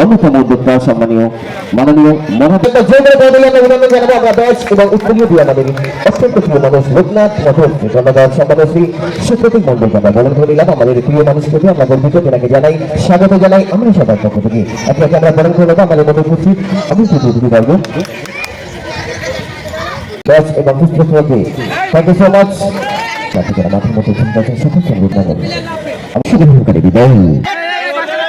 অন্যতম উদ্যোক্তা সম্মানীয় মাননীয় মহাদেব করে অভিনন্দন জানাব আমরা ব্যাস এবং উত্তরীয় দিয়ে আমাদের অত্যন্ত প্রিয় মানুষ লোকনাথ মঠক জনগণ সম্মানীয় শ্রী সুপ্রতীক মন্ডলকে আমরা বলন করে নিলাম, আমাদের প্রিয় মানুষকে আমরা গর্বিত, তেনাকে জানাই, স্বাগত জানাই, আমরা সবার পক্ষ থেকে। আপনাকে আমরা বরণ করে নেব আমাদের মধ্যে উপস্থিত আমি অতিথি বর্গ ব্যাস এবং পুষ্পস্তবকে থ্যাংক ইউ সো মাচ যাতে যারা মাঠের মধ্যে চিন্তা আছেন সকল সংগীত আমি শুধু বিদায়।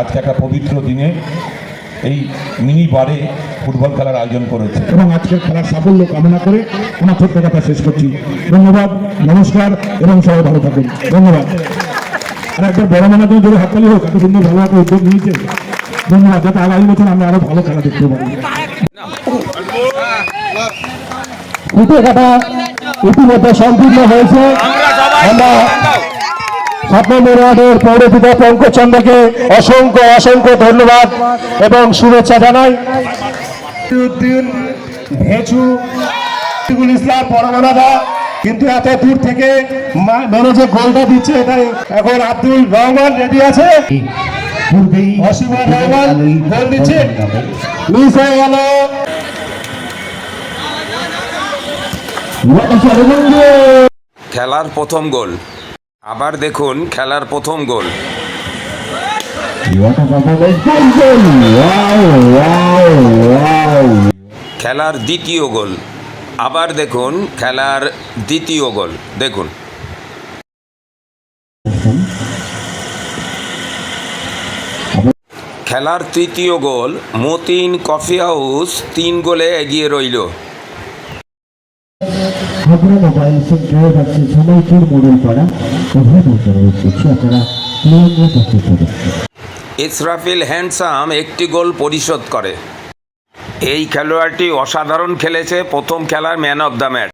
আজকে একটা পবিত্র দিনে এই মিনি বারে ফুটবল খেলার আয়োজন করেছে। এবং আজকের খেলার সাফল্য কামনা করে ওনার ছোট্ট কথা শেষ করছি। ধন্যবাদ নমস্কার এবং সবাই ভালো থাকুন। ধন্যবাদ। আর একবার বড় মানের জন্য যদি হাততালি হোক এত সুন্দর ভালো একটা উদ্যোগ নিয়েছে। ধন্যবাদ যাতে আগামী বছর আমরা আরও ভালো খেলা দেখতে পারি। ইতিমধ্যে সম্পূর্ণ হয়েছে। আমরা নম্বর ওয়ার্ডের পৌরপিতা পঙ্কজ চন্দ্রকে অসংখ্য অসংখ্য ধন্যবাদ এবং শুভেচ্ছা জানাই। উদ্দিন ভেচু ইসলাম পরমানাদা কিন্তু এত দূর থেকে মা- যে গোলটা দিচ্ছে এটাই। এখন আব্দুল রহমান রেডি আছে। অসীমা রহমান গোল দিচ্ছে। মিস হয়ে গেল। খেলার প্রথম গোল। আবার দেখুন খেলার প্রথম গোল। খেলার দ্বিতীয় গোল। আবার দেখুন খেলার দ্বিতীয় গোল। দেখুন। খেলার তৃতীয় গোল মতিন কফি হাউস তিন গোলে এগিয়ে রইল। হাবড়া মোবাইল সেন্টারে যাচ্ছে সময়পুর মডেল পাড়া বছরের উদ্দেশ্যে আপনারা ইসরাফিল হ্যান্ডসাম একটি গোল পরিশোধ করে। এই খেলোয়াড়টি অসাধারণ খেলেছে, প্রথম খেলার ম্যান অব দ্য ম্যাচ।